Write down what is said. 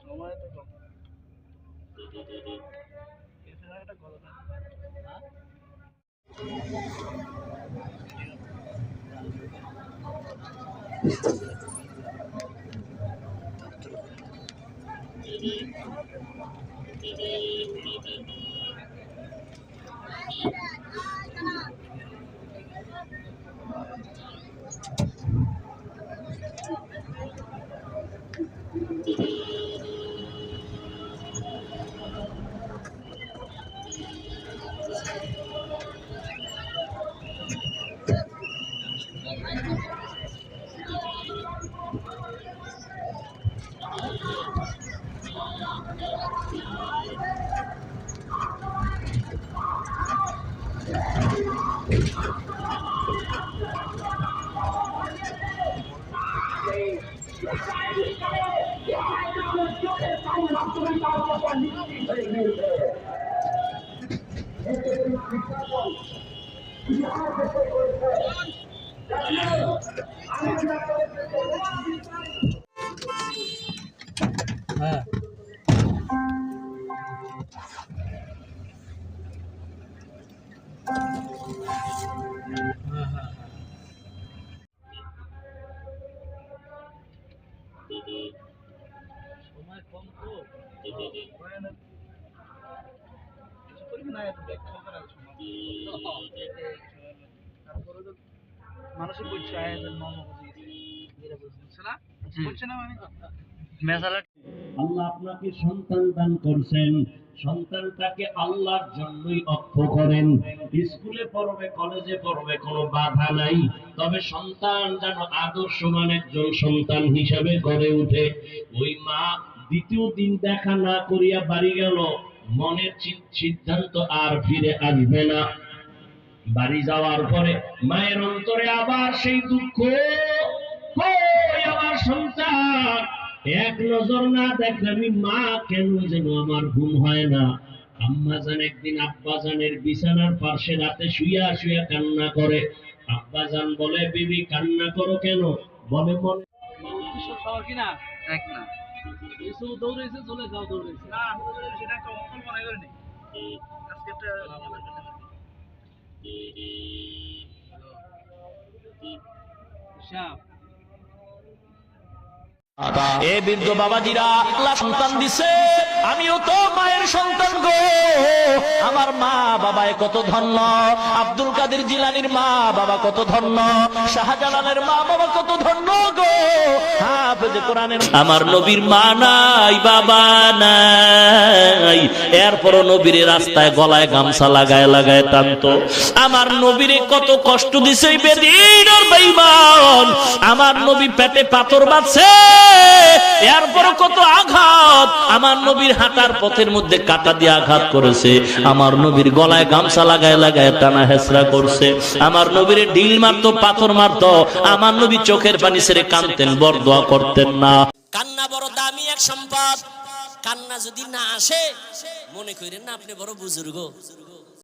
সময় তো কম একটা কথা হ্যাঁ হ্যাঁ Iphone হ্যাঁ। মানুষের বুঝছে না? না? আল্লাহ আপনাকে সন্তান দান করছেন সন্তানটাকে আল্লাহর জন্যই অক্ষ করেন। স্কুলে পড়বে, কলেজে পড়বে, কোনো বাধা নাই। তবে সন্তান যেন আদর্শমান একজন সন্তান হিসাবে গড়ে উঠে ওই মা দ্বিতীয় দিন দেখা না করিয়া বাড়ি গেল। মনের সিদ্ধান্ত আর ফিরে আসবে না। বাড়ি যাওয়ার পরে মায়ের অন্তরে আবার সেই দুঃখ। আমার সন্তান? এক নজর না দেখলে আমি মা কেন যেন আমার ঘুম হয় না আম্মা জান একদিন আব্বা জানের বিছানার পাশে রাতে শুইয়া শুইয়া কান্না করে আব্বা জান বলে বিবি কান্না করো কেন বলে মনে কিনা? এক না। এসো চলে যাও দৌড়াইছে। না, সেটা মনে করিনি। আজকে একটা- শ্যাম, এ বৃদ্ধ বাবাজিরা সন্তান দিছে। আমিও তো মায়ের সন্তান গো। আমার মা বাবায় কত ধন্য আব্দুল কাদের জিলানির মা বাবা কত ধন্য শাহজালালের মা বাবা কত ধন্য গো। আমার নবীর মা নাই বাবা নাই। এরপরও নবীর রাস্তায় গলায় গামছা লাগায় লাগায় টানতো। আমার নবীরে কত কষ্ট দিছে বেদিন আর বেঈমান আমার নবী পেটে পাথর বাঁধছে এরপর কত আঘাত আমার নবীর হাঁটার পথের মধ্যে কাটা দিয়ে আঘাত করেছে। আমার নবীর গলায় গামছা লাগায় লাগায় টানা হেসরা করছে। আমার নবীর ঢিল মারত, পাথর মারত। আমার নবী চোখের পানি ছেড়ে কানতেন বর দোয়া করতেন না। কান্না বড় দামি এক সম্পদ। কান্না যদি না আসে, মনে করেন না আপনি বড় বুজুর্গ।